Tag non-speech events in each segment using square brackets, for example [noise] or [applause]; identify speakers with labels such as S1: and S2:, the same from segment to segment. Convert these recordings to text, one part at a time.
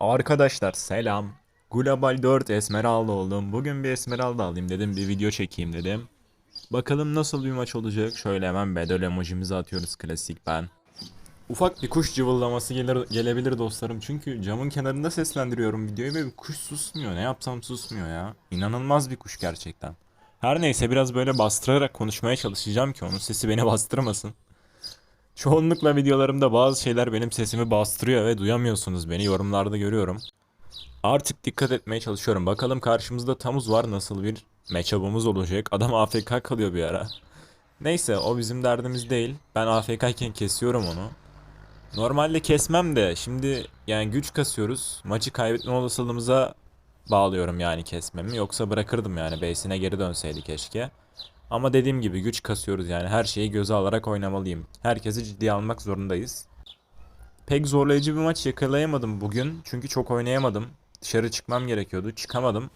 S1: Arkadaşlar selam. Global 4 Esmeralda oldum. Bugün bir Esmeralda alayım dedim. Bir video çekeyim dedim. Bakalım nasıl bir maç olacak. Şöyle hemen bedel emojimizi atıyoruz klasik ben. Ufak bir kuş cıvıllaması gelir, gelebilir dostlarım. Çünkü camın kenarında seslendiriyorum videoyu ve kuş susmuyor. Ne yapsam susmuyor ya. İnanılmaz bir kuş gerçekten. Her neyse biraz böyle bastırarak konuşmaya çalışacağım ki onun sesi beni bastırmasın. Çoğunlukla videolarımda bazı şeyler benim sesimi bastırıyor ve duyamıyorsunuz beni yorumlarda görüyorum. Artık dikkat etmeye çalışıyorum. Bakalım karşımızda Tamuz var nasıl bir matchup'ımız olacak. Adam AFK kalıyor bir ara. Neyse o bizim derdimiz değil. Ben AFK kesiyorum onu. Normalde kesmem de şimdi yani güç kasıyoruz. Maçı kaybetme olasılığımıza bağlıyorum yani kesmemi. Yoksa bırakırdım yani base'ine geri dönseydi keşke. Ama dediğim gibi güç kasıyoruz yani her şeyi göze alarak oynamalıyım. Herkesi ciddiye almak zorundayız. Pek zorlayıcı bir maç yakalayamadım bugün. Çünkü çok oynayamadım. Dışarı çıkmam gerekiyordu. Çıkamadım.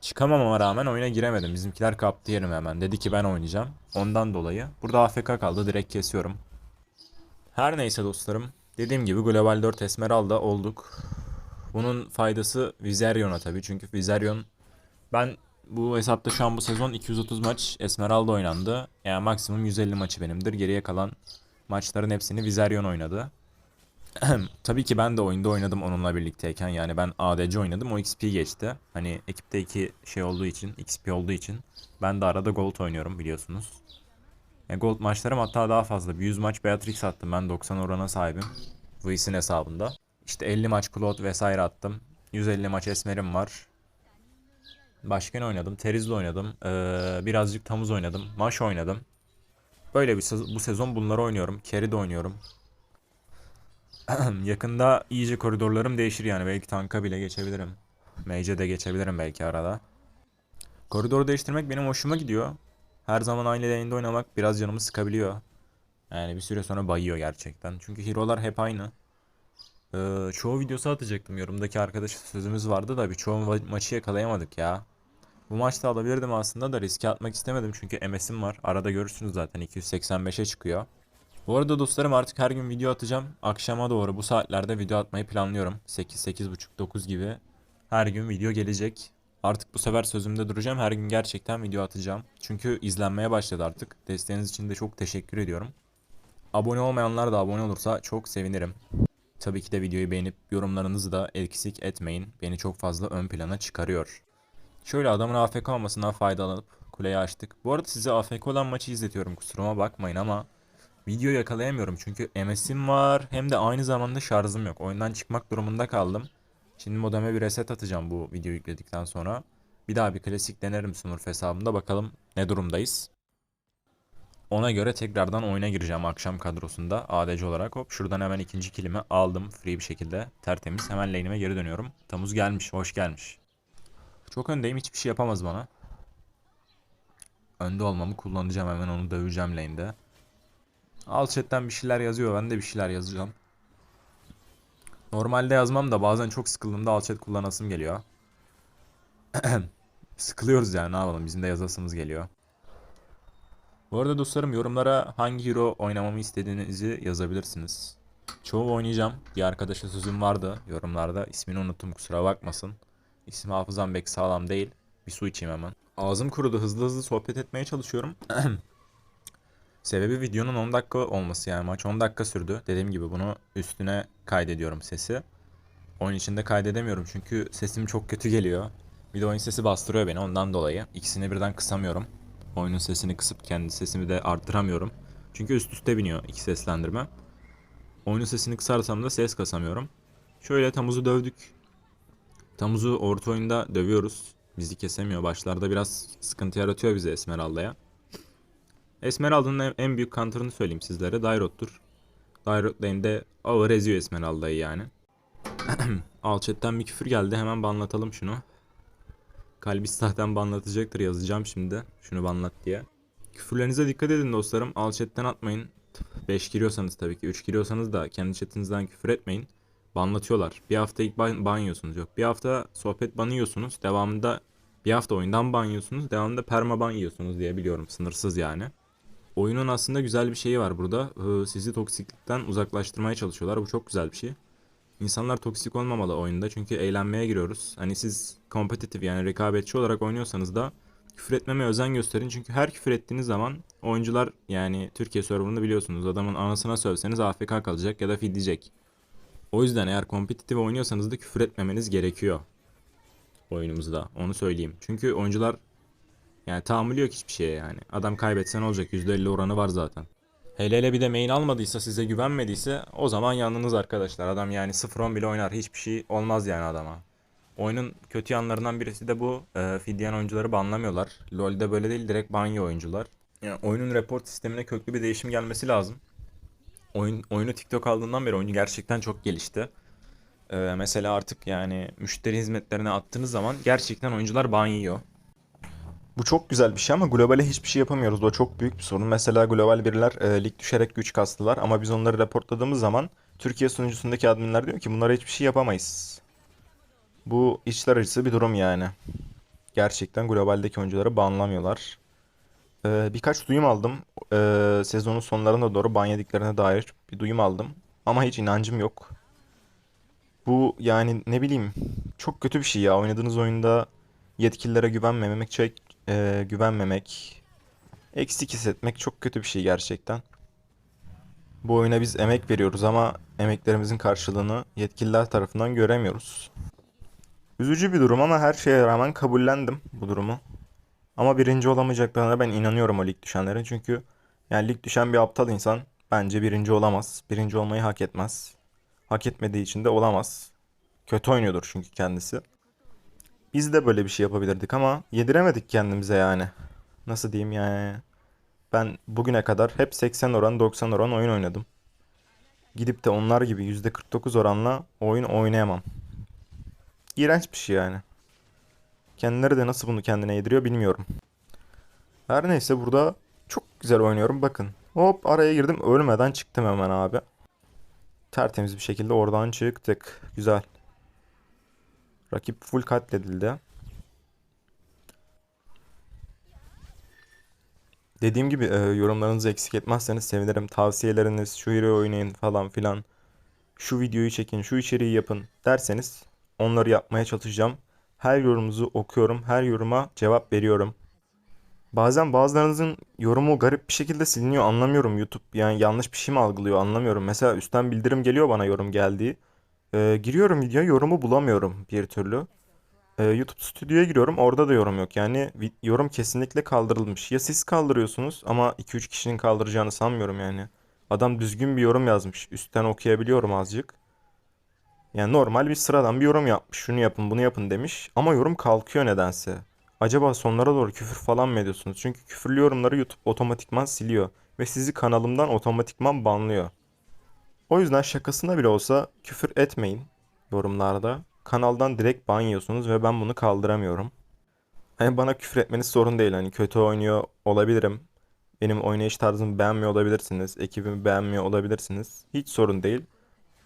S1: Çıkamamama rağmen oyuna giremedim. Bizimkiler kaptı yerimi hemen. Dedi ki ben oynayacağım. Ondan dolayı. Burada AFK kaldı. Direkt kesiyorum. Her neyse dostlarım. Dediğim gibi Global 4 Esmeralda olduk. Bunun faydası Vizerion'a tabii. Çünkü Vizerion ben bu hesapta şu an bu sezon 230 maç Esmeralda oynandı. Yani maksimum 150 maçı benimdir. Geriye kalan maçların hepsini Vizerion oynadı. [clears throat] Tabii ki ben de oyunda oynadım onunla birlikteyken. Yani ben ADC oynadım. O XP geçti. Hani ekipte iki şey olduğu için, XP olduğu için. Ben de arada Gold oynuyorum biliyorsunuz. E, Gold maçlarım hatta daha fazla. Bir 100 maç Beatrix attım. Ben 90 orana sahibim. V'sin hesabında. İşte 50 maç Claude vesaire attım. 150 maç Esmer'im var. Başka ne oynadım? Teriz'le oynadım. Ee, birazcık Tamuz oynadım. Maş oynadım. Böyle bir sez- bu sezon bunları oynuyorum. Carry de oynuyorum. [clears throat] Yakında iyice koridorlarım değişir yani. Belki tanka bile geçebilirim. Mage'e de geçebilirim belki arada. Koridor değiştirmek benim hoşuma gidiyor. Her zaman aynı lane'de oynamak biraz canımı sıkabiliyor. Yani bir süre sonra bayıyor gerçekten. Çünkü hero'lar hep aynı. Ee, çoğu videosu atacaktım. Yorumdaki arkadaş sözümüz vardı da bir çoğu ma- maçı yakalayamadık ya. Bu maçta alabilirdim aslında da riske atmak istemedim çünkü MS'im var. Arada görürsünüz zaten 285'e çıkıyor. Bu arada dostlarım artık her gün video atacağım. Akşama doğru bu saatlerde video atmayı planlıyorum. 8 8.30 9 gibi her gün video gelecek. Artık bu sefer sözümde duracağım. Her gün gerçekten video atacağım. Çünkü izlenmeye başladı artık. Desteğiniz için de çok teşekkür ediyorum. Abone olmayanlar da abone olursa çok sevinirim. Tabii ki de videoyu beğenip yorumlarınızı da eksik etmeyin. Beni çok fazla ön plana çıkarıyor. Şöyle adamın AFK olmasından faydalanıp kuleyi açtık. Bu arada size AFK olan maçı izletiyorum kusuruma bakmayın ama video yakalayamıyorum çünkü MS'im var hem de aynı zamanda şarjım yok. Oyundan çıkmak durumunda kaldım. Şimdi modeme bir reset atacağım bu videoyu yükledikten sonra. Bir daha bir klasik denerim Smurf hesabımda bakalım ne durumdayız. Ona göre tekrardan oyuna gireceğim akşam kadrosunda ADC olarak. Hop şuradan hemen ikinci kilimi aldım free bir şekilde. Tertemiz. Hemen lane'ime geri dönüyorum. Tamuz gelmiş. Hoş gelmiş. Çok öndeyim. Hiçbir şey yapamaz bana. Önde olmamı kullanacağım. Hemen onu döveceğim lane'de. Alt chat'ten bir şeyler yazıyor. Ben de bir şeyler yazacağım. Normalde yazmam da bazen çok sıkıldığımda alt chat kullanasım geliyor. [clears throat] Sıkılıyoruz yani ne yapalım. Bizim de yazasımız geliyor. Bu arada dostlarım yorumlara hangi hero oynamamı istediğinizi yazabilirsiniz. Çoğu oynayacağım. Bir arkadaşa sözüm vardı yorumlarda. İsmini unuttum kusura bakmasın. İsmi hafızam pek sağlam değil. Bir su içeyim hemen. Ağzım kurudu hızlı hızlı sohbet etmeye çalışıyorum. [clears throat] Sebebi videonun 10 dakika olması yani maç 10 dakika sürdü. Dediğim gibi bunu üstüne kaydediyorum sesi. Oyun içinde kaydedemiyorum çünkü sesim çok kötü geliyor. Bir de oyun sesi bastırıyor beni ondan dolayı. İkisini birden kısamıyorum. Oyunun sesini kısıp kendi sesimi de arttıramıyorum. Çünkü üst üste biniyor iki seslendirme. Oyunun sesini kısarsam da ses kasamıyorum. Şöyle Tamuz'u dövdük. Tamuz'u orta oyunda dövüyoruz. Bizi kesemiyor. Başlarda biraz sıkıntı yaratıyor bize Esmeralda'ya. Esmeralda'nın en- büyük counter'ını söyleyeyim sizlere. Dairot'tur. Dairot lane'de ağır eziyor Esmeralda'yı yani. [clears throat] Alchat'ten bir küfür geldi. Hemen banlatalım şunu. Kalbis zaten banlatacaktır yazacağım şimdi. Şunu banlat diye. Küfürlerinize dikkat edin dostlarım. Al chatten atmayın. 5 giriyorsanız tabii ki 3 giriyorsanız da kendi chatinizden küfür etmeyin. Banlatıyorlar. Bir hafta ilk ban, ban yiyorsunuz. Yok bir hafta sohbet banı yiyorsunuz. Devamında bir hafta oyundan ban yiyorsunuz. Devamında perma ban yiyorsunuz diye biliyorum. Sınırsız yani. Oyunun aslında güzel bir şeyi var burada. Sizi toksiklikten uzaklaştırmaya çalışıyorlar. Bu çok güzel bir şey. İnsanlar toksik olmamalı oyunda çünkü eğlenmeye giriyoruz. Hani siz kompetitif yani rekabetçi olarak oynuyorsanız da küfür etmemeye özen gösterin. Çünkü her küfür ettiğiniz zaman oyuncular yani Türkiye serverını biliyorsunuz. Adamın anasına sövseniz AFK kalacak ya da fidleyecek. O yüzden eğer kompetitif oynuyorsanız da küfür etmemeniz gerekiyor oyunumuzda. Onu söyleyeyim. Çünkü oyuncular yani tahammülü yok hiçbir şeye yani. Adam kaybetse ne olacak? %50 oranı var zaten. Hele hele bir de main almadıysa size güvenmediyse o zaman yanınız arkadaşlar. Adam yani 0-10 bile oynar. Hiçbir şey olmaz yani adama. Oyunun kötü yanlarından birisi de bu. E, fidyen oyuncuları banlamıyorlar. LoL'de böyle değil direkt banyo oyuncular. Yani oyunun report sistemine köklü bir değişim gelmesi lazım. Oyun, oyunu TikTok aldığından beri oyunu gerçekten çok gelişti. E, mesela artık yani müşteri hizmetlerine attığınız zaman gerçekten oyuncular ban yiyor. Bu çok güzel bir şey ama globale hiçbir şey yapamıyoruz. O çok büyük bir sorun. Mesela global biriler e, lig düşerek güç kastılar ama biz onları raportladığımız zaman Türkiye sunucusundaki adminler diyor ki bunlara hiçbir şey yapamayız. Bu içler acısı bir durum yani. Gerçekten globaldeki oyuncuları banlamıyorlar. E, birkaç duyum aldım. E, sezonun sonlarına doğru ban yediklerine dair bir duyum aldım. Ama hiç inancım yok. Bu yani ne bileyim çok kötü bir şey ya. Oynadığınız oyunda yetkililere güvenmemek, çek, e, güvenmemek, eksik hissetmek çok kötü bir şey gerçekten. Bu oyuna biz emek veriyoruz ama emeklerimizin karşılığını yetkililer tarafından göremiyoruz. Üzücü bir durum ama her şeye rağmen kabullendim bu durumu. Ama birinci olamayacaklarına ben inanıyorum o lig düşenlerin. Çünkü yani lig düşen bir aptal insan bence birinci olamaz. Birinci olmayı hak etmez. Hak etmediği için de olamaz. Kötü oynuyordur çünkü kendisi. Biz de böyle bir şey yapabilirdik ama yediremedik kendimize yani. Nasıl diyeyim yani. Ben bugüne kadar hep 80 oran 90 oran oyun oynadım. Gidip de onlar gibi %49 oranla oyun oynayamam. İğrenç bir şey yani. Kendileri de nasıl bunu kendine yediriyor bilmiyorum. Her neyse burada çok güzel oynuyorum bakın. Hop araya girdim ölmeden çıktım hemen abi. Tertemiz bir şekilde oradan çıktık. Güzel. Rakip full katledildi. Dediğim gibi e, yorumlarınızı eksik etmezseniz sevinirim. Tavsiyeleriniz, şu hero'yu oynayın falan filan. Şu videoyu çekin, şu içeriği yapın derseniz onları yapmaya çalışacağım. Her yorumunuzu okuyorum, her yoruma cevap veriyorum. Bazen bazılarınızın yorumu garip bir şekilde siliniyor anlamıyorum YouTube. Yani yanlış bir şey mi algılıyor anlamıyorum. Mesela üstten bildirim geliyor bana yorum geldiği. Ee, giriyorum videoya yorumu bulamıyorum bir türlü. Ee, YouTube Stüdyo'ya giriyorum orada da yorum yok. Yani yorum kesinlikle kaldırılmış. Ya siz kaldırıyorsunuz ama 2-3 kişinin kaldıracağını sanmıyorum yani. Adam düzgün bir yorum yazmış. Üstten okuyabiliyorum azıcık. Yani normal bir sıradan bir yorum yapmış. Şunu yapın bunu yapın demiş. Ama yorum kalkıyor nedense. Acaba sonlara doğru küfür falan mı ediyorsunuz? Çünkü küfürlü yorumları YouTube otomatikman siliyor. Ve sizi kanalımdan otomatikman banlıyor. O yüzden şakasına bile olsa küfür etmeyin yorumlarda. Kanaldan direkt ban yiyorsunuz ve ben bunu kaldıramıyorum. Hani bana küfür etmeniz sorun değil. Hani kötü oynuyor olabilirim. Benim oynayış tarzımı beğenmiyor olabilirsiniz. Ekibimi beğenmiyor olabilirsiniz. Hiç sorun değil.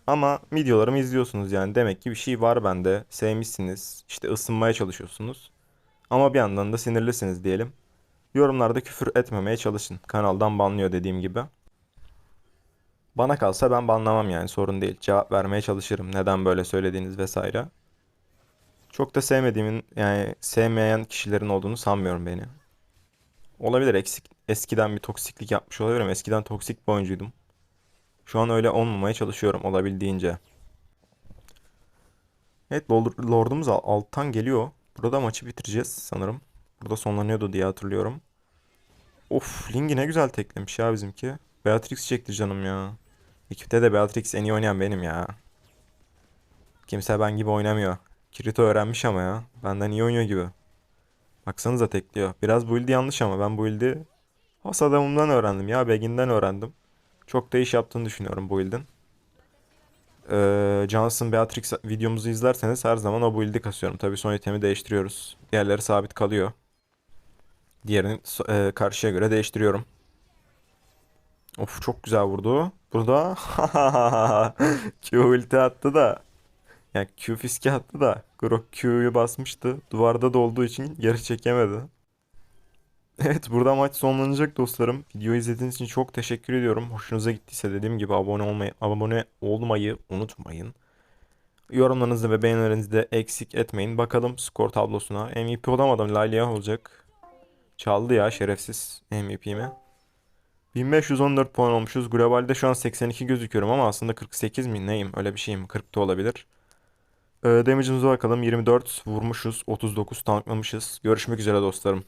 S1: Ama videolarımı izliyorsunuz yani. Demek ki bir şey var bende. Sevmişsiniz. İşte ısınmaya çalışıyorsunuz. Ama bir yandan da sinirlisiniz diyelim. Yorumlarda küfür etmemeye çalışın. Kanaldan banlıyor dediğim gibi. Bana kalsa ben banlamam yani sorun değil. Cevap vermeye çalışırım. Neden böyle söylediğiniz vesaire. Çok da sevmediğimin yani sevmeyen kişilerin olduğunu sanmıyorum beni. Olabilir eksik, eskiden bir toksiklik yapmış olabilirim. Eskiden toksik bir oyuncuydum. Şu an öyle olmamaya çalışıyorum olabildiğince. Evet Lord- Lord'umuz al- alttan geliyor. Burada maçı bitireceğiz sanırım. Burada sonlanıyordu diye hatırlıyorum. Of Ling'i ne güzel teklemiş ya bizimki. Beatrix çekti canım ya. Ekipte de Beatrix en iyi oynayan benim ya. Kimse ben gibi oynamıyor. Kirito öğrenmiş ama ya. Benden iyi oynuyor gibi. Baksanıza tekliyor. Biraz build'i yanlış ama ben build'i has adamımdan öğrendim ya. Begin'den öğrendim. Çok da iş yaptığını düşünüyorum build'in. Ee, Johnson Beatrix videomuzu izlerseniz her zaman o build'i kasıyorum. Tabii son itemi değiştiriyoruz. Diğerleri sabit kalıyor. Diğerini e, karşıya göre değiştiriyorum. Of çok güzel vurdu. Burada [laughs] Q ulti attı da. Yani Q fiske attı da. Grok Q'yu basmıştı. Duvarda da olduğu için geri çekemedi. Evet burada maç sonlanacak dostlarım. Videoyu izlediğiniz için çok teşekkür ediyorum. Hoşunuza gittiyse dediğim gibi abone olmayı, abone olmayı unutmayın. Yorumlarınızı ve beğenilerinizi de eksik etmeyin. Bakalım skor tablosuna. MVP olamadım. Laylia olacak. Çaldı ya şerefsiz MVP'mi. 1514 puan olmuşuz. Globalde şu an 82 gözüküyorum ama aslında 48 mi neyim? Öyle bir şeyim. 40 da olabilir. Ee, damage'ımıza bakalım. 24 vurmuşuz. 39 tanklamışız. Görüşmek üzere dostlarım.